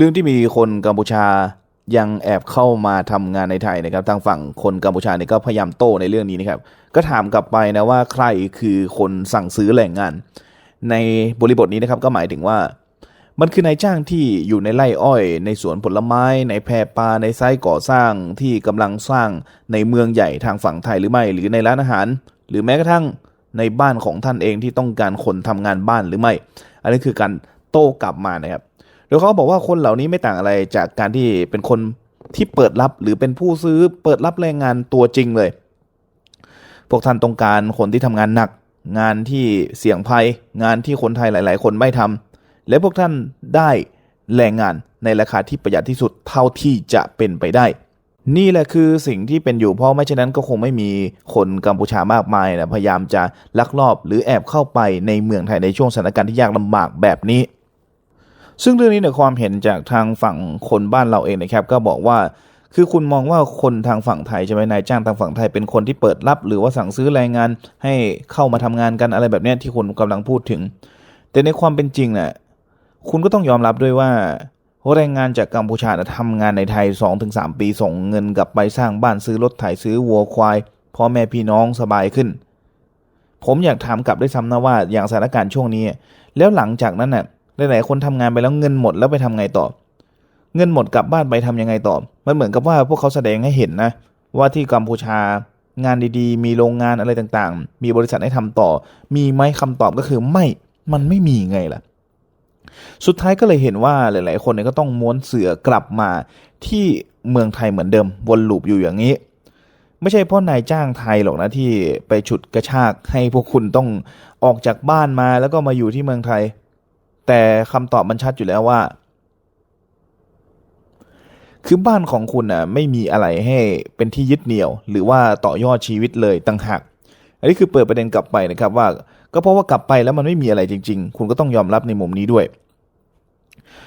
เรื่องที่มีคนกัมพูชายังแอบเข้ามาทำงานในไทยนะครับ ทางฝั่งคนกัมพูชาเนี่ยก็พยายามโต้ในเรื่องนี้นะครับ ก็ถามกลับไปนะว่าใครคือคนสั่งซื้อแรงงาน ในบริบทนี้นะครับก็หมายถึงว่า มันคือนายจ้างที่อยู่ในไร่อ้อย ในสวนผลไม้ ในแพรปลาในไซต์ก่อสร้างที่กำลังสร้างในเมืองใหญ่ทางฝั่งไทยหรือไม่หรือในร้านอาหาร หรือแม้กระทั่งในบ้านของท่านเองที่ต้องการคนทำงานบ้านหรือไม่ อันนี้คือการโต้กลับมานะครับ โดยเขาบอกว่าคนเหล่านี้ไม่ต่างอะไรจากการที่เป็นคนที่เปิดรับหรือเป็นผู้ซื้อเปิดรับแรงงานตัวจริงเลย พวกท่านต้องการคนที่ทำงานหนัก งานที่เสี่ยงภัย งานที่คนไทยหลาย ๆ คนไม่ทำและพวกท่านได้แรงงานในราคาที่ประหยัดที่สุดเท่าที่จะเป็นไปได้ นี่แหละคือสิ่งที่เป็นอยู่เพราะไม่เช่นนั้นก็คงไม่มีคนกัมพูชามากมายนะพยายามจะลักลอบหรือแอบเข้าไปในเมืองไทยในช่วงสถานการณ์ที่ยากลำบากแบบนี้ ซึ่งเรื่องนี้เนี่ยความเห็นจากทางฝั่งคนบ้านเราเองนะครับ ก็บอกว่าคือคุณมองว่าคนทางฝั่งไทยใช่ไหมนายจ้างทางฝั่งไทยเป็นคนที่เปิดรับ หรือว่าสั่งซื้อแรงงานให้เข้ามาทำงานกันอะไรแบบนี้ที่คุณกำลังพูดถึง แต่ในความเป็นจริงน่ะคุณก็ต้องยอมรับด้วยว่าแรงงานจากกัมพูชาน่ะทำงานในไทย 2-3 ปีส่งเงินกลับไปสร้างบ้านซื้อรถไถซื้อวัวควายพ่อแม่พี่น้องสบายขึ้น ผมอยากถามกลับด้วยซ้ำนะว่าอย่างสถานการณ์ช่วงนี้ แล้วหลังจากนั้นน่ะ หลายๆคนทำงานไปแล้วเงินหมดแล้วไปทำไงต่อ เงินหมดกลับบ้านไปทำยังไงต่อ มันเหมือนกับว่าพวกเขาแสดงให้เห็นนะ ว่าที่กัมพูชางานดีๆ มีโรงงานอะไรต่างๆ มีบริษัทให้ทำต่อ มีไหมคำตอบก็คือไม่ มันไม่มีไงล่ะ สุดท้ายก็เลยเห็นว่าหลาย ๆ คนเนี่ยก็ต้องม้วนเสือกลับมาที่เมืองไทยเหมือนเดิมวนลูปอยู่อย่างนี้ ไม่ใช่เพราะนายจ้างไทยหรอกนะที่ไปฉุดกระชากให้พวกคุณต้องออกจากบ้านมาแล้วก็มาอยู่ที่เมืองไทย แต่คำตอบมันชัดอยู่แล้วว่า คือบ้านของคุณน่ะไม่มีอะไรให้เป็นที่ยึดเหนี่ยว หรือว่าต่อยอดชีวิตเลยต่างหากอันนี้คือเปิดประเด็นกลับไปนะครับว่า ก็เพราะว่ากลับไปแล้วมันไม่มีอะไรจริง ๆ คุณก็ต้องยอมรับในมุมนี้ด้วย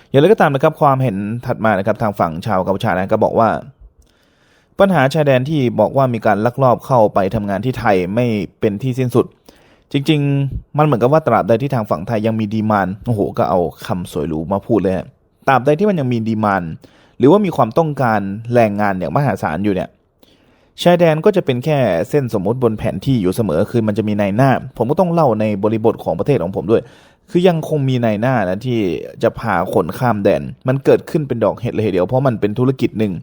อย่างไรก็ตามนะครับความเห็นถัดมานะครับทางฝั่งชาวกัมพูชานะก็บอกว่า ปัญหาชายแดนที่บอกว่ามีการลักลอบเข้าไปทำงานที่ไทยไม่เป็นที่สิ้นสุด จริง ๆ มันเหมือนกับว่าตราบใดที่ทางฝั่งไทยยังมีดีมานโอ้โหก็เอาคำสวยหรูมาพูดเลยฮะตราบใดที่มันยังมีดีมานหรือว่ามีความต้องการแรงงานอย่างมหาศาลอยู่เนี่ยชายแดนก็จะเป็นแค่เส้นสมมติบนแผนที่อยู่เสมอคือมันจะมีนายหน้า ผมก็ต้องเล่าในบริบทของประเทศของผมด้วย คือยังคงมีนายหน้านะที่จะพาคนข้ามแดน มันเกิดขึ้นเป็นดอกเห็ดเลยเดียวเพราะมันเป็นธุรกิจหนึ่ง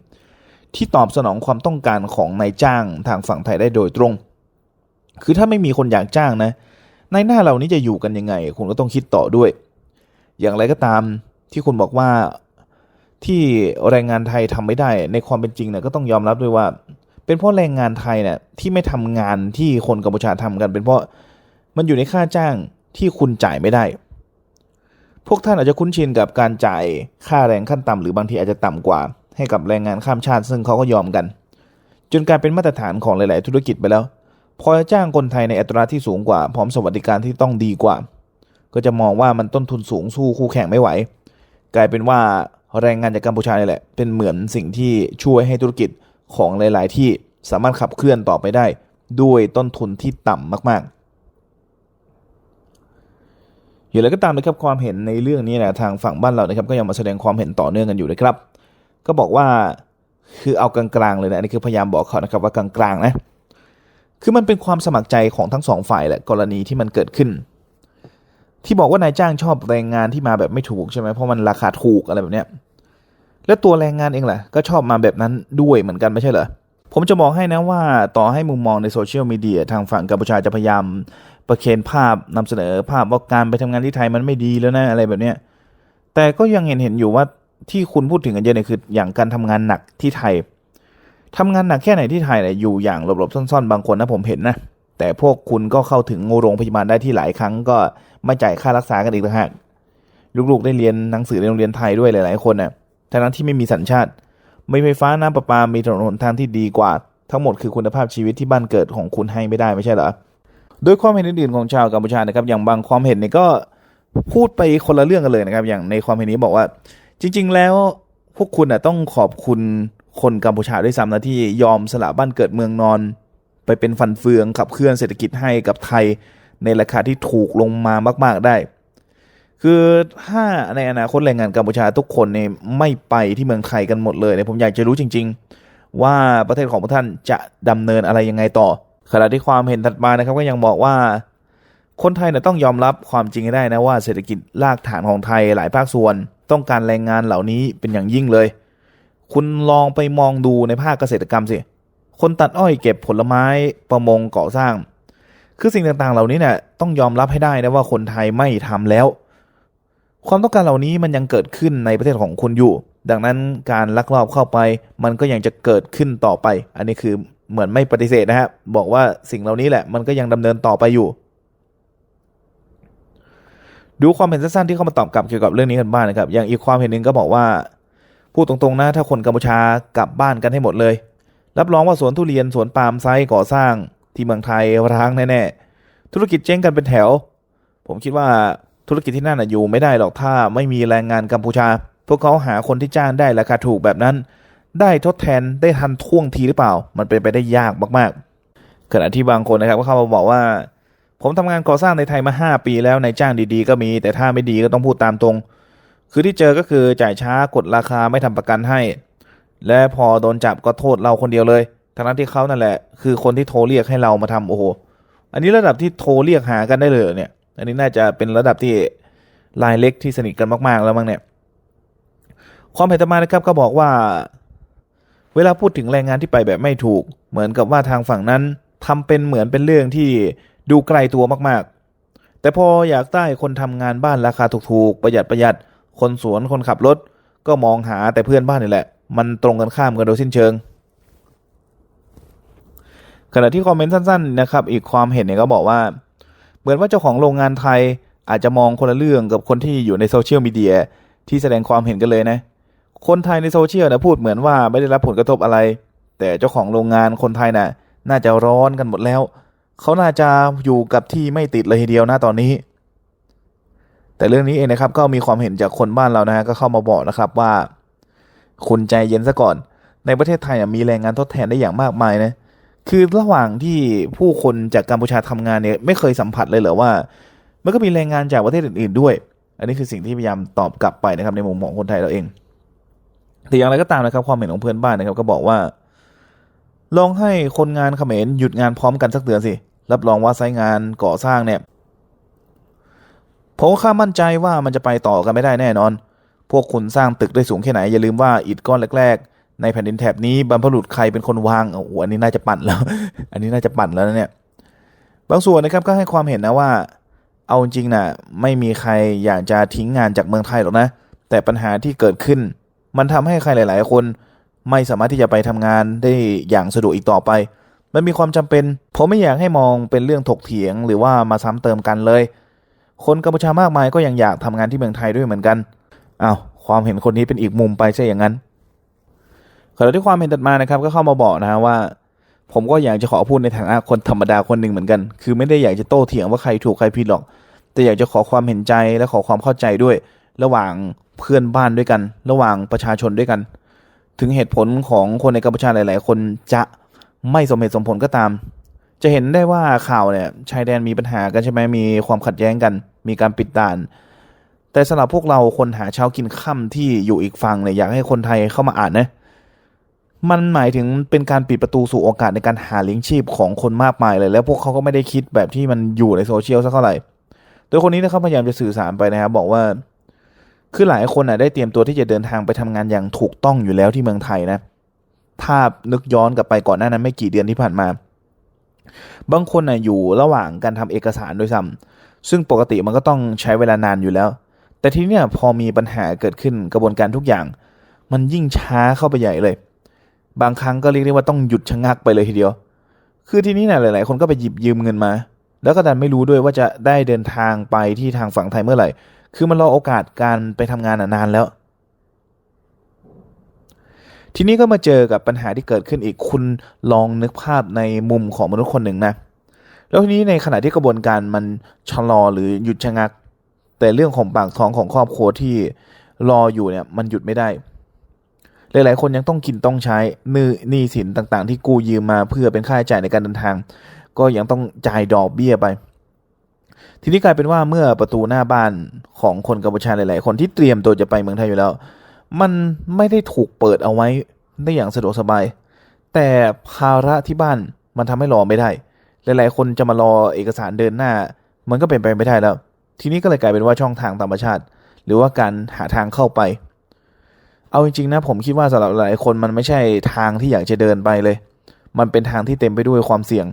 ที่ตอบสนองความต้องการของนายจ้างทางฝั่งไทยได้โดยตรง คือถ้าไม่มีคนอยากจ้างนะในหน้าเหล่านี้จะอยู่กันยังไง คุณก็ต้องคิดต่อด้วย อย่างไรก็ตามที่คุณบอกว่าที่แรงงานไทยทำไม่ได้ ในความเป็นจริงเนี่ยก็ต้องยอมรับด้วยว่า เป็นเพราะแรงงานไทยเนี่ยที่ไม่ทำงานที่คนกัมพูชาทำกัน เป็นเพราะมันอยู่ในค่าจ้างที่คุณจ่ายไม่ได้ พวกท่านอาจจะคุ้นชินกับการจ่ายค่าแรงขั้นต่ำหรือบางทีอาจจะต่ำกว่า ให้กับแรงงานข้ามชาติ ซึ่งเขาก็ยอมกัน จนกลายเป็นมาตรฐานของหลาย ๆ ธุรกิจไปแล้ว พอจะจ้างคนไทยในอัตราที่สูงกว่า พร้อมสวัสดิการที่ต้องดีกว่า ก็จะมองว่ามันต้นทุนสูงสู้คู่แข่งไม่ไหว กลายเป็นว่าแรงงานจากกัมพูชาเนี่ยแหละ เป็นเหมือนสิ่งที่ช่วยให้ธุรกิจของหลาย ๆ ที่สามารถขับเคลื่อนต่อไปได้ ด้วยต้นทุนที่ต่ำมาก ๆอย่างไรก็ตามนะครับความเห็นในเรื่องนี้นะทางฝั่งบ้านเรานะครับก็ยังมาแสดงความเห็นต่อเนื่องกันอยู่นะครับ ก็บอกว่าคือเอากลางๆเลยนะอันนี้คือพยายามบอกเขานะครับว่ากลางๆนะ คือมันเป็นความสมัครใจของทั้งสองฝ่ายแหละกรณีที่มันเกิดขึ้น ที่บอกว่านายจ้างชอบแรงงานที่มาแบบไม่ถูกใช่ไหมเพราะมันราคาถูกอะไรแบบเนี้ยแล้วตัวแรงงานเองแหละก็ชอบมาแบบนั้นด้วยเหมือนกันไม่ใช่เหรอผมจะบอกให้นะว่าต่อให้มุมมองในโซเชียลมีเดียทางฝั่งกัมพูชาจะพยายามประเคนภาพนำเสนอภาพว่าการไปทำงานที่ไทยมันไม่ดีแล้วนะอะไรแบบเนี้ยแต่ก็ยังเห็นเห็นอยู่ว่าที่คุณพูดถึงกันเยอะเนี่ยคืออย่างการทำงานหนักที่ไทย ทำงานหนักแค่ไหนที่ไทยเนี่ยอยู่อย่างหลบๆซ่อนๆ บางคนนะผมเห็นนะ แต่พวกคุณก็เข้าถึงโรงพยาบาลได้ที่หลายครั้งก็ไม่จ่ายค่ารักษากันอีกต่างหากลูกๆได้เรียนหนังสือในโรงเรียนไทยด้วยหลายๆคนน่ะทั้งนั้นที่ไม่มีสัญชาติ ไม่ไฟฟ้าน้ำประปา มีถนนหนทางที่ดีกว่า ทั้งหมดคือคุณภาพชีวิตที่บ้านเกิดของคุณให้ไม่ได้ไม่ใช่เหรอโดยความเห็นอื่นๆของชาวกัมพูชานะครับ อย่างบางความเห็นเนี่ยก็พูดไปคนละเรื่องกันเลยนะครับ อย่างในความเห็นนี้บอกว่า จริง ๆ แล้วพวกคุณน่ะต้องขอบคุณ คนกัมพูชาด้วยซ้ำนะที่ยอมสละบ้านเกิดเมืองนอน ไปเป็นฟันเฟืองขับเคลื่อนเศรษฐกิจให้กับไทย ในราคาที่ถูกลงมามาก ๆได้ คือถ้าในอนาคตแรงงานกัมพูชาทุกคนเนี่ยไม่ไปที่เมืองไทยกันหมดเลยเนี่ยผมอยากจะรู้จริง ๆ ว่าประเทศของพวกท่านจะดำเนินอะไรยังไงต่อขณะที่ความเห็นถัดมานะครับก็ยังบอกว่าคนไทยเนี่ยต้องยอมรับความจริงให้ได้นะว่าเศรษฐกิจรากฐานของไทยหลายภาคส่วน ต้องการแรงงานเหล่านี้เป็นอย่างยิ่งเลย คุณลองไปมองดูในภาคเกษตรกรรมสิ คนตัดอ้อยเก็บผลไม้ประมงก่อสร้าง คือสิ่งต่างๆ เหล่านี้เนี่ยต้องยอมรับให้ได้นะว่าคนไทยไม่ทำแล้ว ความต้องการเหล่านี้มันยังเกิดขึ้นในประเทศของคุณอยู่ ดังนั้นการลักลอบเข้าไป มันก็ยังจะเกิดขึ้นต่อไป อันนี้คือเหมือนไม่ปฏิเสธนะครับบอกว่าสิ่งเหล่านี้แหละมันก็ยังดำเนินต่อไปอยู่ ดูความเห็นสั้นๆที่เข้ามาตอบกลับเกี่ยวกับเรื่องนี้กันบ้างนะครับ อย่างอีกความเห็นหนึ่งก็บอกว่า พูดตรงๆนะถ้าคนกัมพูชากลับบ้านกันให้หมดเลย รับรองว่าสวนทุเรียนสวนปาล์มไซต์ก่อสร้าง ที่เมืองไทยร้างแน่ๆธุรกิจเจ๊งกันเป็นแถว ผมคิดว่าธุรกิจที่นั่นอยู่ไม่ได้หรอกถ้าไม่มีแรงงานกัมพูชา พวกเขาหาคนที่จ้างได้ราคาถูกแบบนั้น ได้ทดแทนได้ทันท่วงทีหรือเปล่า มันเป็นไปได้ยากมากๆขณะที่บางคนนะครับก็เข้ามาบอกว่า ผมทำงานก่อสร้างในไทยมา 5 ปีแล้วในจ้างดีๆ ก็มี แต่ถ้าไม่ดีก็ต้องพูดตามตรง คือที่เจอก็คือจ่ายช้ากดราคาไม่ทำประกันให้ และพอโดนจับก็โทษเราคนเดียวเลยทั้งนั้นที่เขานั่นแหละ คือคนที่โทรเรียกให้เรามาทำโอ้โห อันนี้ระดับที่โทรเรียกหากันได้เลยเนี่ย อันนี้น่าจะเป็นระดับที่รายเล็กที่สนิทกันมาก ๆ แล้วมั้งเนี่ย ความเห็นต่อมานะครับก็บอกว่า เวลาพูดถึงแรงงานที่ไปแบบไม่ถูก เหมือนกับว่าทางฝั่งนั้นทำเป็นเหมือนเป็นเรื่องที่ดูไกลตัวมากๆ แต่พออยากได้คนทำงานบ้านราคาถูกๆ ประหยัดประหยัด คนสวนคนขับรถ ก็มองหาแต่เพื่อนบ้านนี่แหละ มันตรงกันข้ามกันโดยสิ้นเชิง ขณะที่คอมเมนต์สั้นๆนะครับ อีกความเห็นเนี่ยก็บอกว่า เหมือนว่าเจ้าของโรงงานไทยอาจจะมองคนละเรื่องกับคนที่อยู่ในโซเชียลมีเดียที่แสดงความเห็นกันเลยนะ คนไทยในโซเชียลนะพูดเหมือนว่าไม่ได้รับผลกระทบอะไร แต่เจ้าของโรงงานคนไทยน่ะ น่าจะร้อนกันหมดแล้ว เขาน่าจะอยู่กับที่ไม่ติดเลยทีเดียวนะตอนนี้ แต่เรื่องนี้เองนะครับก็มีความเห็นจากคนบ้านเรานะฮะก็เข้ามาบอกนะครับว่า คุณใจเย็นซะก่อน ในประเทศไทยมีแรงงานทดแทนได้อย่างมากมายนะคือระหว่างที่ผู้คนจากกัมพูชาทำงานเนี่ยไม่เคยสัมผัสเลยเหรอว่า มันก็มีแรงงานจากประเทศอื่น ๆด้วย อันนี้คือสิ่งที่พยายามตอบกลับไปนะครับ ในมุมมองคนไทยเราเอง แต่อย่างไรก็ตามนะครับความเห็นของเพื่อนบ้านนะครับ ก็บอกว่า ลองให้คนงานเขมรหยุดงานพร้อมกันสักเดือนสิรับรองว่าไซต์งานก่อสร้างเนี่ย ผมค่ามั่นใจว่ามันจะไปต่อกันไม่ได้แน่นอน พวกคุณสร้างตึกได้สูงแค่ไหนอย่าลืมว่าอิฐก้อนแรก ๆ ในแผ่นดินแถบนี้บรรพบุรุษใครเป็นคนวางโอ้โหอันนี้น่าจะปั่นแล้ว อันนี้น่าจะปั่นแล้วนะเนี่ยบางส่วนนะครับก็ให้ความเห็นนะว่า เอาจริงนะไม่มีใครอยากจะทิ้งงานจากเมืองไทยหรอกนะ แต่ปัญหาที่เกิดขึ้น มันทำให้ใครหลาย ๆ คน ไม่สามารถที่จะไปทำงานได้อย่างสะดวกอีกต่อไป มันมีความจำเป็น ผมไม่อยากให้มองเป็นเรื่องถกเถียงหรือว่ามาซ้ำเติมกันเลย คนกัมพูชามากมายก็ยังอยากทำงานที่เมืองไทยด้วยเหมือนกันอ้าวความเห็นคนนี้เป็นอีกมุมไปใช่อย่างนั้นขณะที่ความเห็นถัดมานะครับ ก็เข้ามาบอกนะฮะว่า ผมก็อยากจะขอพูดในฐานะคนธรรมดาคนหนึ่งเหมือนกัน คือไม่ได้อยากจะโต้เถียงว่าใครถูกใครผิดหรอก แต่อยากจะขอความเห็นใจและขอความเข้าใจด้วย ระหว่างเพื่อนบ้านด้วยกัน ระหว่างประชาชนด้วยกัน ถึงเหตุผลของคนในกัมพูชาหลาย ๆ คนจะไม่สมเหตุสมผลก็ตาม จะเห็นได้ว่าข่าวเนี่ยชายแดนมีปัญหากันใช่ไหมมีความขัดแย้งกัน มีการปิดด่าน แต่สำหรับพวกเราคนหาเช้ากินค่ำที่อยู่อีกฝั่งเนี่ยอยากให้คนไทยเข้ามาอ่านนะมันหมายถึงเป็นการปิดประตูสู่โอกาสในการหาเลี้ยงชีพของคนมากมายเลย แล้วพวกเขาก็ไม่ได้คิดแบบที่มันอยู่ในโซเชียลสักเท่าไหร่โดยคนนี้นะครับพยายามจะสื่อสารไปนะครับบอกว่าคือหลายคนน่ะได้เตรียมตัวที่จะเดินทางไปทำงานอย่างถูกต้องอยู่แล้วที่เมืองไทยนะถ้านึกย้อนกลับไปก่อนหน้านั้นไม่กี่เดือนที่ผ่านมา บางคนน่ะอยู่ระหว่างการทำเอกสารด้วยซ้ำซึ่งปกติมันก็ต้องใช้เวลานานอยู่แล้ว แต่ทีเนี้ยพอมีปัญหาเกิดขึ้นกระบวนการทุกอย่าง มันยิ่งช้าเข้าไปใหญ่เลย บางครั้งก็เรียกได้ว่าต้องหยุดชะงักไปเลยทีเดียว คือทีนี้นี่หลาย ๆ คนก็ไปหยิบยืมเงินมา แล้วก็ดันไม่รู้ด้วยว่าจะได้เดินทางไปที่ทางฝั่งไทยเมื่อไหร่ คือมันรอโอกาสการไปทำงานนานแล้ว ทีนี้ก็มาเจอกับปัญหาที่เกิดขึ้นอีกคุณลองนึกภาพในมุมของมนุษย์คนหนึ่งนะแล้วทีนี้ในขณะที่กระบวนการมันชะลอหรือหยุดชะงัก แต่เรื่องของปากท้องของครอบครัวที่รออยู่เนี่ยมันหยุดไม่ได้ หลายๆ คนยังต้องกินต้องใช้มือหนี้สินต่างๆ ที่กู้ยืมมาเพื่อเป็นค่าใช้จ่ายในการเดินทาง ก็ยังต้องจ่ายดอกเบี้ยไป ทีนี้กลายเป็นว่าเมื่อประตูหน้าบ้านของคนกัมพูชาหลาย ๆ คนที่เตรียมตัวจะไปเมืองไทยอยู่แล้ว มันไม่ได้ถูกเปิดเอาไว้ได้อย่างสะดวกสบาย แต่ภาระที่บ้านมันทำให้รอไม่ได้ หลาย ๆ คนจะมารอเอกสารเดินหน้า มันก็เป็นไปไม่ได้แล้ว ทีนี้ก็เลยกลายเป็นว่าช่องทางธรรมชาติ หรือว่าการหาทางเข้าไป เอาจริง ๆ นะผมคิดว่าสำหรับหลายคนมันไม่ใช่ทางที่อยากจะเดินไปเลย มันเป็นทางที่เต็มไปด้วยความเสี่ยง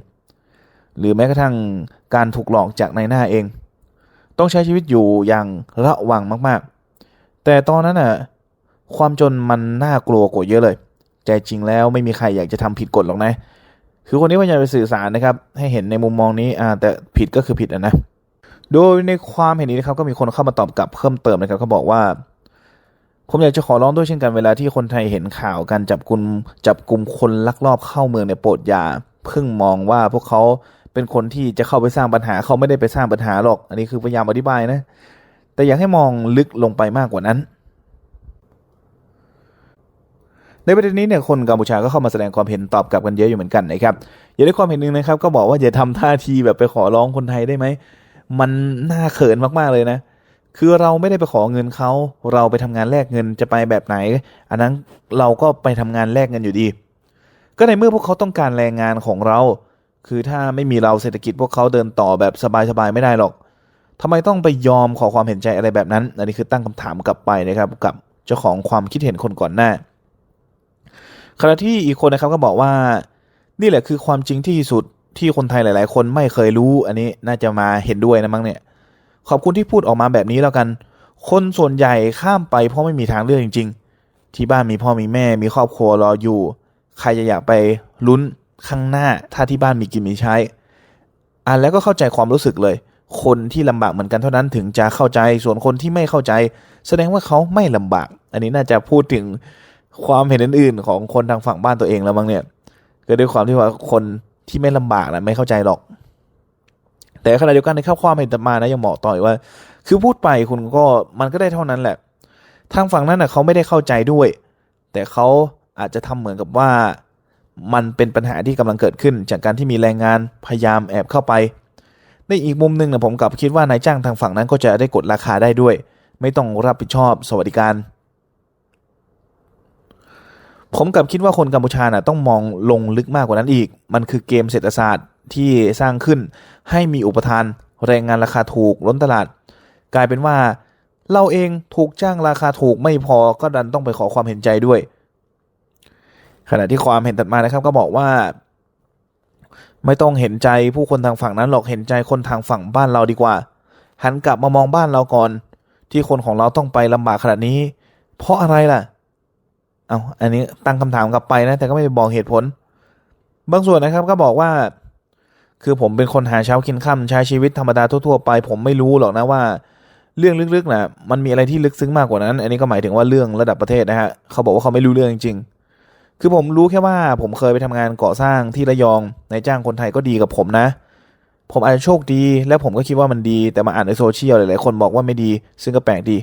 หรือแม้กระทั่งการถูกหลอกจากในหน้าเอง ต้องใช้ชีวิตอยู่อย่างระวังมาก ๆ แต่ตอนนั้นน่ะ ความจนมันน่ากลัวกว่าเยอะเลย ใจจริงแล้วไม่มีใครอยากจะทำผิดกฎหรอกนะ คือคนนี้พยายามไปสื่อสารนะครับ ให้เห็นในมุมมองนี้อ่าแต่ผิดก็คือผิดอะนะ โดยในความเห็นนี้นะครับก็มีคนเข้ามาตอบกลับเพิ่มเติมนะครับเขาบอกว่า ผมอยากจะขอร้องด้วยเช่นกันเวลาที่คนไทยเห็นข่าวการจับกลุ่มจับกลุ่มคนลักลอบเข้าเมืองในโปรดยาเพิ่งมองว่าพวกเขาเป็นคนที่จะเข้าไปสร้างปัญหาเขาไม่ได้ไปสร้างปัญหาหรอก อันนี้คือพยายามอธิบายนะ แต่อยากให้มองลึกลงไปมากกว่านั้น ในประเด็นนี้เนี่ยคนกัมพูชาก็เข้ามาแสดงความเห็นตอบกลับกันเยอะอยู่เหมือนกันนะครับอย่าได้ความเห็นหนึ่งนะครับ ก็บอกว่าอย่าทำท่าทีแบบไปขอร้องคนไทยได้ไหมมันน่าเขินมากๆเลยนะ คือเราไม่ได้ไปขอเงินเขา เราไปทำงานแลกเงินจะไปแบบไหน อันนั้นเราก็ไปทำงานแลกเงินอยู่ดี ก็ในเมื่อพวกเขาต้องการแรงงานของเรา คือถ้าไม่มีเราเศรษฐกิจพวกเขาเดินต่อแบบสบายๆไม่ได้หรอกทำไมต้องไปยอมขอความเห็นใจอะไรแบบนั้น อันนี้คือตั้งคำถามกลับไปนะครับกับเจ้าของความคิดเห็นคนก่อนหน้า ขณะที่อีกคนนะครับก็บอกว่า นี่แหละคือความจริงที่สุดที่คนไทยหลาย ๆ คนไม่เคยรู้ อันนี้น่าจะมาเห็นด้วยนะมั้งเนี่ย ขอบคุณที่พูดออกมาแบบนี้แล้วกัน คนส่วนใหญ่ข้ามไปเพราะไม่มีทางเลือกจริง ๆ ที่บ้านมีพ่อมีแม่ มีครอบครัวรออยู่ ใครจะอยากไปลุ้นข้างหน้า ถ้าที่บ้านมีกินมีใช้ อ่านแล้วก็เข้าใจความรู้สึกเลย คนที่ลำบากเหมือนกันเท่านั้นถึงจะเข้าใจ ส่วนคนที่ไม่เข้าใจ แสดงว่าเขาไม่ลำบาก อันนี้น่าจะพูดถึง ความเห็นอื่นๆ ของคนทางฝั่งบ้านตัวเองแล้วมั้งเนี่ยก็ด้วยความที่ว่าคนที่ไม่ลำบากนะไม่เข้าใจหรอก แต่ขณะเดียวกันในข้าความเห็นมานะยังบอกต่ออีกว่า คือพูดไปคุณก็มันก็ได้เท่านั้นแหละ ทางฝั่งนั้นนะเขาไม่ได้เข้าใจด้วย แต่เขาอาจจะทำเหมือนกับว่ามันเป็นปัญหาที่กำลังเกิดขึ้น จากการที่มีแรงงานพยายามแอบเข้าไป ในอีกมุมหนึ่งนะผมกลับคิดว่านายจ้างทางฝั่งนั้นก็จะได้กดราคาได้ด้วย ไม่ต้องรับผิดชอบสวัสดิการ ผมกลับคิดว่าคนกัมพูชาน่ะต้องมองลงลึกมากกว่านั้นอีก มันคือเกมเศรษฐศาสตร์ที่สร้างขึ้น ให้มีอุปทานแรงงานราคาถูกล้นตลาด กลายเป็นว่า เราเองถูกจ้างราคาถูกไม่พอก็ดันต้องไปขอความเห็นใจด้วย ขณะที่ความเห็นถัดมานะครับ ก็บอกว่า ไม่ต้องเห็นใจผู้คนทางฝั่งนั้นหรอกเห็นใจคนทางฝั่งบ้านเราดีกว่า หันกลับมามองบ้านเราก่อน ที่คนของเราต้องไปลำบากขนาดนี้ เพราะอะไรล่ะเอาอันนี้ตั้งคำถามกลับไปนะ แต่ก็ไม่ได้บอกเหตุผล บางส่วนนะครับก็บอกว่า คือผมเป็นคนหาเช้ากินค่ำใช้ชีวิตธรรมดาทั่วๆไป ผมไม่รู้หรอกนะว่า เรื่องลึกๆนะมันมีอะไรที่ลึกซึ้งมากกว่านั้น อันนี้ก็หมายถึงว่าเรื่องระดับประเทศนะฮะเขาบอกว่าเขาไม่รู้เรื่องจริงๆคือผมรู้แค่ว่าผมเคยไปทำงานก่อสร้างที่ระยองนายจ้างคนไทยก็ดีกับผมนะ ผมอาจจะโชคดี และผมก็คิดว่ามันดีแต่มาอ่านในโซเชียลหลายๆคนบอกว่าไม่ดี ซึ่งก็แปลกดี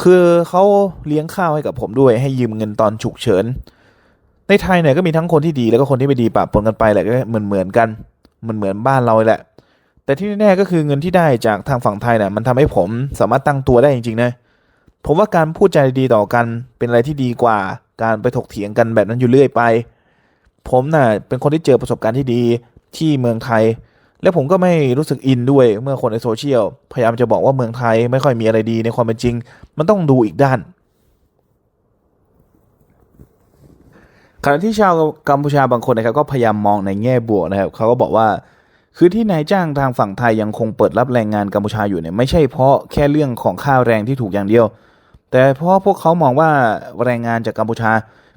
คือเขาเลี้ยงข้าวให้กับผมด้วยให้ยืมเงินตอนฉุกเฉิน ในไทยเนี่ยก็มีทั้งคนที่ดีแล้วก็คนที่ไม่ดีปะปนกันไปแหละก็เหมือนเหมือนกันเหมือนเหมือนบ้านเราแหละ แต่ที่แน่ๆก็คือเงินที่ได้จากทางฝั่งไทยเนี่ยมันทำให้ผมสามารถตั้งตัวได้จริงๆนะผมว่าการพูดใจดีต่อกันเป็นอะไรที่ดีกว่า การไปถกเถียงกันแบบนั้นอยู่เรื่อยไป ผมน่ะเป็นคนที่เจอประสบการณ์ที่ดีที่เมืองไทย และผมก็ไม่รู้สึกอินด้วยเมื่อคนในโซเชียลพยายามจะบอกว่าเมืองไทยไม่ค่อยมีอะไรดีในความเป็นจริง มันต้องดูอีกด้าน ขณะที่ชาวกัมพูชาบางคนนะครับก็พยายามมองในแง่บวกนะครับเขาก็บอกว่าคือที่นายจ้างทางฝั่งไทยยังคงเปิดรับแรงงานกัมพูชาอยู่เนี่ยไม่ใช่เพราะแค่เรื่องของค่าแรงที่ถูกอย่างเดียว แต่เพราะพวกเขามองว่าแรงงานจากกัมพูชา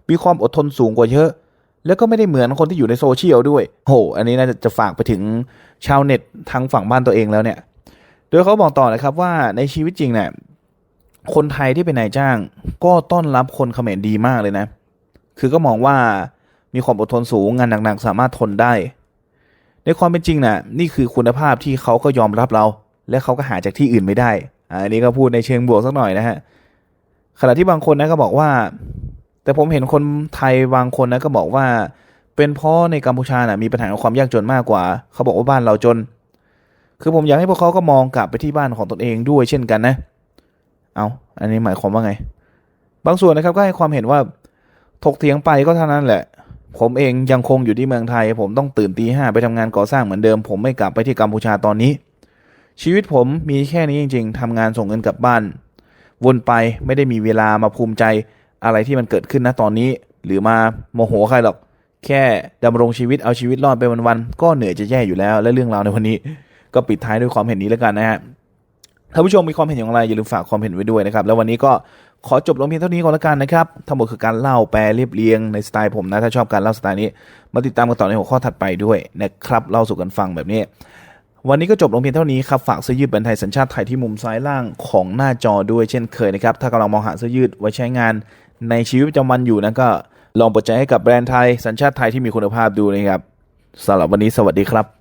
มีความอดทนสูงกว่าเยอะ แล้วก็ไม่ได้เหมือนคนที่อยู่ในโซเชียลด้วยโหอันนี้น่าจะฝากไปถึงชาวเน็ตทางฝั่งบ้านตัวเองแล้วเนี่ย โดยเขาบอกต่อนะครับว่าในชีวิตจริงเนี่ยคนไทยที่เป็นนายจ้าง ก็ต้อนรับคนเขมรดีมากเลยนะ คือก็มองว่ามีความอดทนสูงงานหนักๆสามารถทนได้ ในความเป็นจริงนะ่ะนี่คือคุณภาพที่เขาก็ยอมรับเรา และเขาก็หาจากที่อื่นไม่ได้อะอันนี้ก็พูดในเชิงบวกสักหน่อยนะฮะขณะที่บางคนนะก็บอกว่า แต่ผมเห็นคนไทยบางคนนะก็บอกว่า เป็นเพราะในกัมพูชานะ่ะมีปัญหาความยากจนมากกว่า เขาบอกว่าบ้านเราจน คือผมอยากให้พวกเขาก็มองกลับไปที่บ้านของตนเองด้วยเช่นกันนะ เอาอันนี้หมายความว่าไง บางส่วนนะครับก็ให้ความเห็นว่าถกเถียงไปก็เท่านั้นแหละ ผมเองยังคงอยู่ที่เมืองไทย ผมต้องตื่นตีห้าไปทำงานก่อสร้างเหมือนเดิม ผมไม่กลับไปที่กัมพูชาตอนนี้ ชีวิตผมมีแค่นี้จริง ๆทำงานส่งเงินกลับบ้าน วนไปไม่ได้มีเวลามาภูมิใจ อะไรที่มันเกิดขึ้นนะตอนนี้ หรือมาโมโหใครหรอก แค่ดำรงชีวิตเอาชีวิตรอดไปวันๆก็เหนื่อยจะแย่อยู่แล้ว และเรื่องราวในวันนี้ ก็ปิดท้ายด้วยความเห็นนี้แล้วกันนะฮะท่านผู้ชมมีความเห็นอย่างไรอย่าลืมฝากความเห็นไว้ด้วยนะครับ แล้ววันนี้ก็ขอจบลงเพียงเท่านี้ก่อนแล้วกันนะครับทั้งหมดคือการเล่าแปลเรียบเรียงในสไตล์ผมนะถ้าชอบการเล่าสไตล์นี้ มาติดตามกันต่อในหัวข้อถัดไปด้วยนะครับเล่าสู่กันฟังแบบนี้ วันนี้ก็จบลงเพียงเท่านี้ครับฝากเสื้อยืดแบรนด์ไทยสัญชาติไทยที่มุมซ้ายล่างของหน้าจอด้วยเช่นเคยนะครับถ้ากำลังมองหาเสื้อยืดไว้ใช้งาน ในชีวิตประจำวันอยู่นะก็ลองเปิดใจให้กับแบรนด์ไทย สัญชาติไทยที่มีคุณภาพดูนะครับสำหรับวันนี้สวัสดีครับ